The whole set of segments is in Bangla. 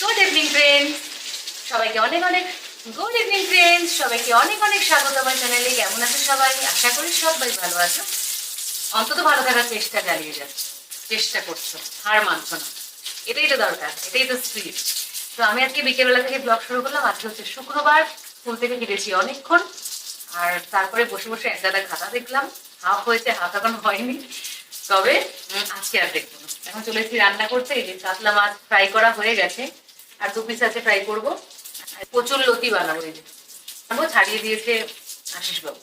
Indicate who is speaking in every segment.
Speaker 1: গুড ইভিনিং ফ্রেন্ডস সবাইকে অনেক অনেক গুড ইভিনিং ফ্রেন্ডস সবাইকে অনেক অনেক স্বাগত আমার চ্যানেলে কেমন আছে সবাই? আশা করি সবাই ভালো আছো। অন্তত ভালো থাকার চেষ্টা চালিয়ে যাচ্ছ। চেষ্টা করছ। হার মানছো না। এটাই তো দরকার, এটাই তো স্পিড। তো আমি আজকে বিকেলবেলা থেকে ব্লগ শুরু করলাম। আজকে হচ্ছে শুক্রবার। স্কুল থেকে ফিরেছি অনেকক্ষণ। আর তারপরে বসে বসে এক গাদা খাতা দেখলাম। হাফ হয়েছে, হাফ এখন হয়নি। তবে আজকে আর দেখব এখন চলে এসেছি রান্না করতে। এই যে কাতলা মাছ ফ্রাই করা হয়ে গেছে। আর দু পিস আছে ফ্রাই করব। প্রচুর লতি বানাবো এই বানাবো, ছাড়িয়ে দিয়েছে আশিস বাবু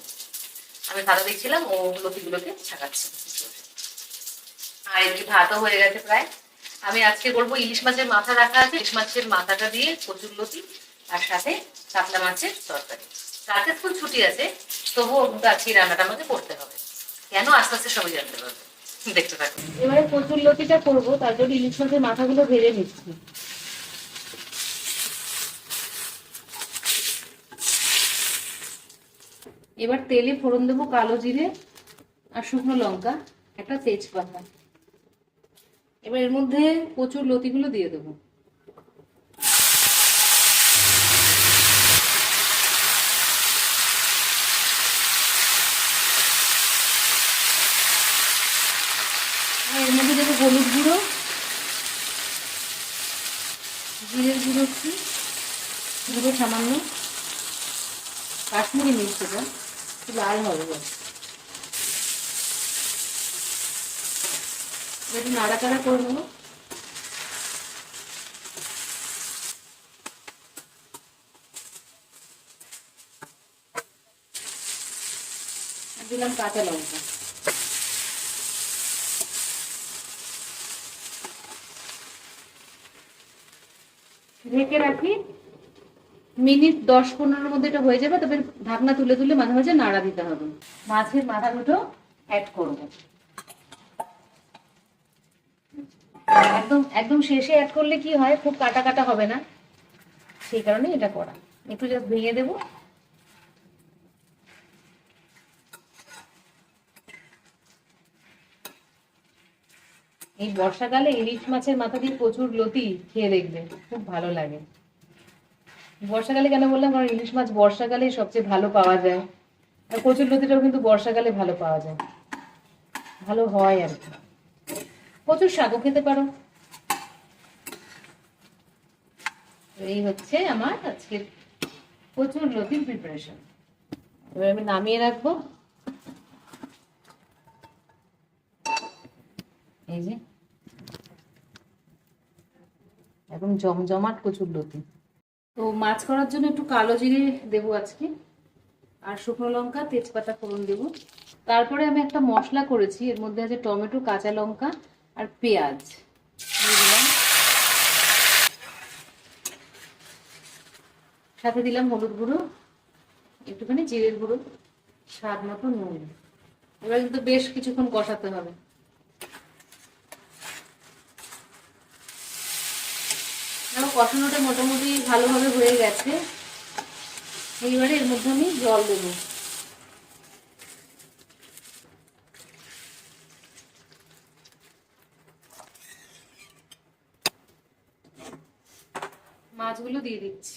Speaker 1: আমি খাতা দেখছিলাম ও লতিগুলোকে ছাকাচ্ছে আর এদিকে ভাতও হয়ে গেছে প্রায়। আমি আজকে করব ইলিশ মাছের মাথা রাখা আছে। ইলিশ মাছের মাথাটা দিয়ে কচুর লতি আর সাথে কাতলা মাছের তরকারি। কালকে স্কুল ছুটি আছে তবুও কিন্তু আজকে রান্নাটা আমাকে করতে হবে। কেন আস্তে আস্তে সবাই জানতে পারবে? দেখতে থাকো এবারে কচুর লতিটা করব তার জন্য ইলিশ মাছের মাথাগুলো ভেজে নিচ্ছি। এবার তেলে ফোড়ন দেবো কালো জিরে আর শুকনো লঙ্কা, একটা তেজপাতা। এবার এর মধ্যে কচুর লতিগুলো দিয়ে দেবো। এর মধ্যে দেবো হলুদ গুঁড়ো, জিরের গুঁড়ো একটু, গুঁড়ো সামান্য, কাশ্মীরি একটু লাল হবে একটু নাড়াচাড়া করে নেব। দিলাম কাঁচা লঙ্কা। ঢেকে রাখি। মিনিট দশ পনেরোর মধ্যে এটা হয়ে যাবে, তবে ঢাকনা তুলে তুলে মাঝে মাঝে নাড়া দিতে হবে। মাছের মাথা দুটো অ্যাড করব। একদম একদম শেষে অ্যাড করলে কি হয়, খুব কাটা কাটা হবে না। সেই কারণে এটা করা। একটু জাস্ট ভেঙে দেবো। এই বর্ষাকালে ইলিশ মাছের মাথা দিয়ে প্রচুর লতি খেয়ে দেখবে, খুব ভালো লাগে। বর্ষাকালে কেন বললাম? কারণ ইলিশ মাছ বর্ষাকালেই সবচেয়ে ভালো পাওয়া যায়। আর কচুর লতিটাও কিন্তু বর্ষাকালে ভালো পাওয়া যায়। ভালো হয় আর কি। প্রচুর শাকও খেতে পারো। এই হচ্ছে আমার আজকের প্রচুর লতির প্রিপারেশন এবার আমি নামিয়ে রাখব। এই যে। একদম জমজমাট কচুর লতি। তো মাছ করার জন্য একটু কালো জিরে দেবো আজকে। আর শুকনো লঙ্কা, তেজপাতা, ফোড়ন দেবো। তারপরে আমি একটা মশলা করেছি, এর মধ্যে আছে টমেটো, কাঁচা লঙ্কা আর পেঁয়াজ। সাথে দিলাম হলুদ গুঁড়ো, একটুখানি জিরের গুঁড়ো, স্বাদ মতো নুন। এবার কিন্তু বেশ কিছুক্ষণ কষাতে হবে আমার কষানোটা মোটামুটি ভালোভাবে হয়ে গেছে। এইবারে এর মধ্যে আমি জল দেবো। মাছগুলো দিয়ে দিচ্ছি।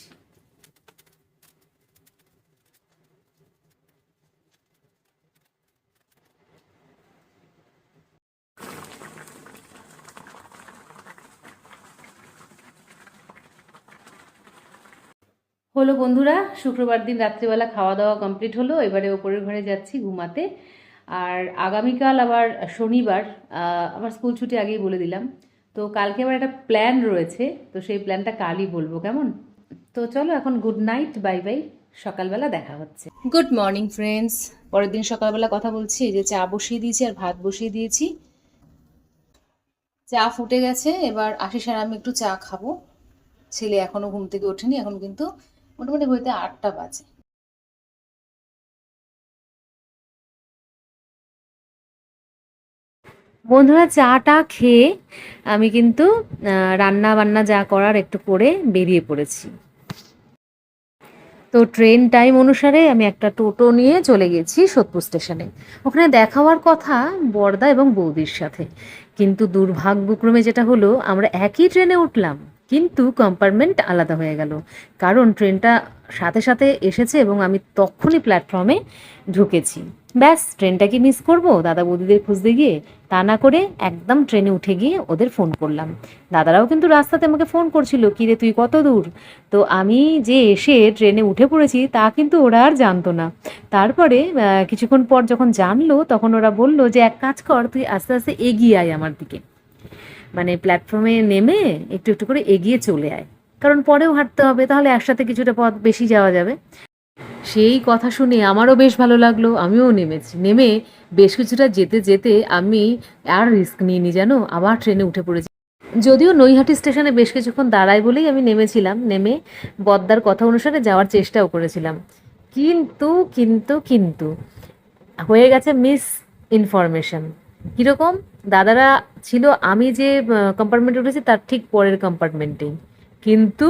Speaker 1: হলো বন্ধুরা, শুক্রবার দিন রাত্রিবেলা খাওয়া দাওয়া কমপ্লিট হলো। এবারে ওপরের ঘরে যাচ্ছি ঘুমাতে। আর আগামীকাল আবার শনিবার আমার স্কুল ছুটি আগেই বলে দিলাম। তো কালকে আবার একটা প্ল্যান রয়েছে, তো সেই প্ল্যানটা কালই বলব, কেমন? তো চলো এখন গুড নাইট বাই বাই সকালবেলা দেখা হচ্ছে। গুড মর্নিং ফ্রেন্ডস পরের দিন সকালবেলা কথা বলছি যে চা বসিয়ে দিয়েছি আর ভাত বসিয়ে দিয়েছি। চা ফুটে গেছে, এবার আশিস আর আমি একটু চা খাব। ছেলে এখনও ঘুম থেকে ওঠেনি, এখন কিন্তু মোটামুটি ঘড়িতে আটটা বাজে। বন্ধুরা, চাটা খেয়ে আমি কিন্তু রান্না বান্না যা করার একটু করে বেরিয়ে পড়েছি। তো ট্রেন টাইম অনুসারে আমি একটা টোটো নিয়ে চলে গেছি সোদপুর স্টেশনে। ওখানে দেখা হওয়ার কথা বর্দা এবং বৌদির সাথে। কিন্তু দুর্ভাগ্যক্রমে যেটা হলো, আমরা একই ট্রেনে উঠলাম। কিন্তু কম্পার্টমেন্ট আলাদা হয়ে গেল। কারণ ট্রেনটা সাথে সাথে এসেছে এবং আমি তখনই প্ল্যাটফর্মে ঢুকেছি। ব্যাস, ট্রেনটা কি মিস করব? দাদা বৌদিদের খুঁজতে গিয়ে তা না করে একদম ট্রেনে উঠে গিয়ে ওদের ফোন করলাম। দাদারাও কিন্তু রাস্তাতে আমাকে ফোন করছিল, কি রে, তুই কত দূর? তো আমি যে এসে ট্রেনে উঠে পড়েছি, তা কিন্তু ওরা আর জানতো না। তারপরে কিছুক্ষণ পর যখন জানলো, তখন ওরা বলল যে, এক কাজ কর, তুই আস্তে আস্তে এগিয়ে আয় আমার দিকে। মানে প্ল্যাটফর্মে নেমে একটু একটু করে এগিয়ে চলে আয়। কারণ পরেও হাঁটতে হবে, তাহলে একসাথে কিছুটা পথ বেশি যাওয়া যাবে। সেই কথা শুনে আমারও বেশ ভালো লাগল, আমিও নেমেছি। নেমে বেশ কিছুটা যেতে যেতে আমি আর রিস্ক নিইনি জানো, আবার ট্রেনে উঠে পড়েছি। যদিও নৈহাটি স্টেশনে বেশ কিছুক্ষণ দাঁড়ায় বলেই আমি নেমেছিলাম। নেমে বদ্দার কথা অনুসারে যাওয়ার চেষ্টাও করেছিলাম। কিন্তু কিন্তু কিন্তু হয়ে গেছে মিস ইনফরমেশন। কীরকম? দাদারা ছিল আমি যে কম্পার্টমেন্টে উঠেছি তার ঠিক পরের কম্পার্টমেন্টেই কিন্তু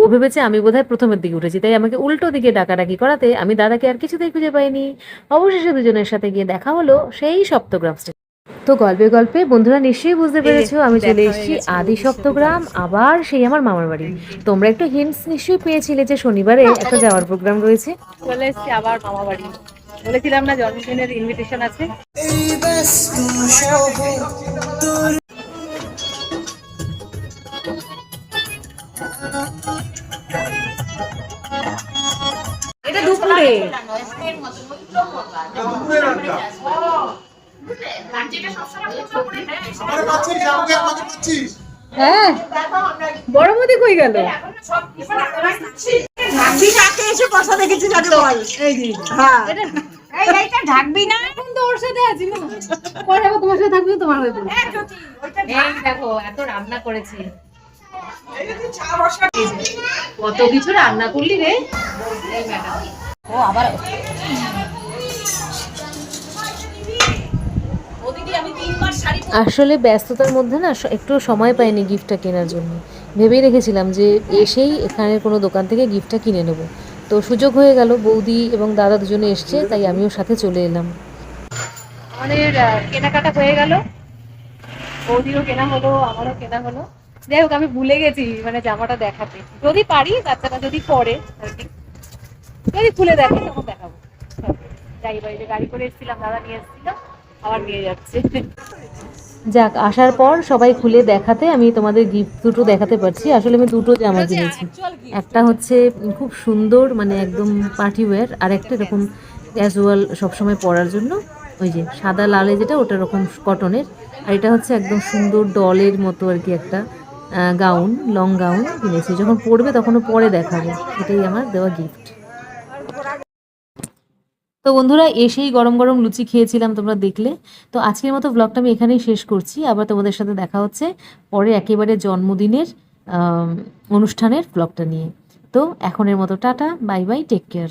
Speaker 1: ও ভেবেছে আমি বোধহয় প্রথমের দিকে উঠেছি তাই আমাকে উল্টো দিকে ডাকাডাকি করাতে আমি দাদাকে আর কিছুতেই খুঁজে পাইনি। অবশেষে দুজনের সাথে গিয়ে দেখা হলো সেই সপ্তগ্রাম স্টেশন। তো গল্পে গল্পে বন্ধুরা নিশ্চয়ই বুঝতে পেরেছ আমি চলে এসেছি আদি সপ্তগ্রাম আবার সেই আমার মামার বাড়ি। তোমরা একটু হিন্টস নিশ্চয়ই পেয়েছিলে যে শনিবারে একটা যাওয়ার প্রোগ্রাম রয়েছে।
Speaker 2: চলে এসেছি আবার মামা বাড়ি। বলেছিলাম না জন্মদিনের ইনভিটেশন আছে। এটা দুপুরে। হ্যাঁ। বড় মধ্যে কই গেল?
Speaker 3: এসে
Speaker 2: যে
Speaker 3: হ্যাঁ। এই এইটা ঢাকবি না।
Speaker 2: এখন তো ওর সাথে আছি না। পরে আবার তোমার সাথে থাকবে তোমার হয়ে যাবে। এই দেখো এত রান্না করেছি। কত কিছু রান্না করলি রে। ও আবার
Speaker 1: আসলে ব্যস্ততার মধ্যে না একটু সময় পাইনি গিফটটা কেনার জন্য। ভেবেই রেখেছিলাম যে এসেই এখানের কোনো দোকান থেকে গিফটটা কিনে নেব। তো সুযোগ হয়ে গেল, বৌদি এবং দাদা দুজনে এসছে, তাই আমিও সাথে চলে এলাম।
Speaker 2: আমাদের কেনাকাটা হয়ে গেল। বৌদিরও কেনা হলো, আমারও কেনা হলো। যাই হোক, আমি ভুলে গেছি মানে জামাটা দেখাতে। যদি পারি, বাচ্চাটা যদি পরে যদি খুলে দেখে, তখন দেখাবো। যাই বাড়িতে গাড়ি করে এসেছিলাম, দাদা নিয়ে এসেছিলাম আবার নিয়ে যাচ্ছে।
Speaker 1: যাক আসার পর সবাই খুলে দেখাতে আমি তোমাদের গিফট দুটো দেখাতে পারছি। আসলে আমি দুটো জামা কিনেছি। একটা হচ্ছে খুব সুন্দর মানে একদম পার্টি ওয়্যার আর একটা এরকম ক্যাজুয়াল সবসময় পরার জন্য। ওই যে সাদা লালে যেটা ওটা এরকম কটনের আর এটা হচ্ছে একদম সুন্দর ডলের মতো আর কি একটা গাউন লং গাউন কিনেছি। যখন পরবে তখনও পরে দেখাবো। এটাই আমার দেওয়া গিফট তো বন্ধুরা, এসেই গরম গরম লুচি খেয়েছিলাম তোমরা দেখলে। তো আজকের মতো ব্লগটা আমি এখানেই শেষ করছি। আবার তোমাদের সাথে দেখা হচ্ছে পরে একেবারে জন্মদিনের অনুষ্ঠানের ব্লগটা নিয়ে। তো এখনের মতো tata, bye bye take care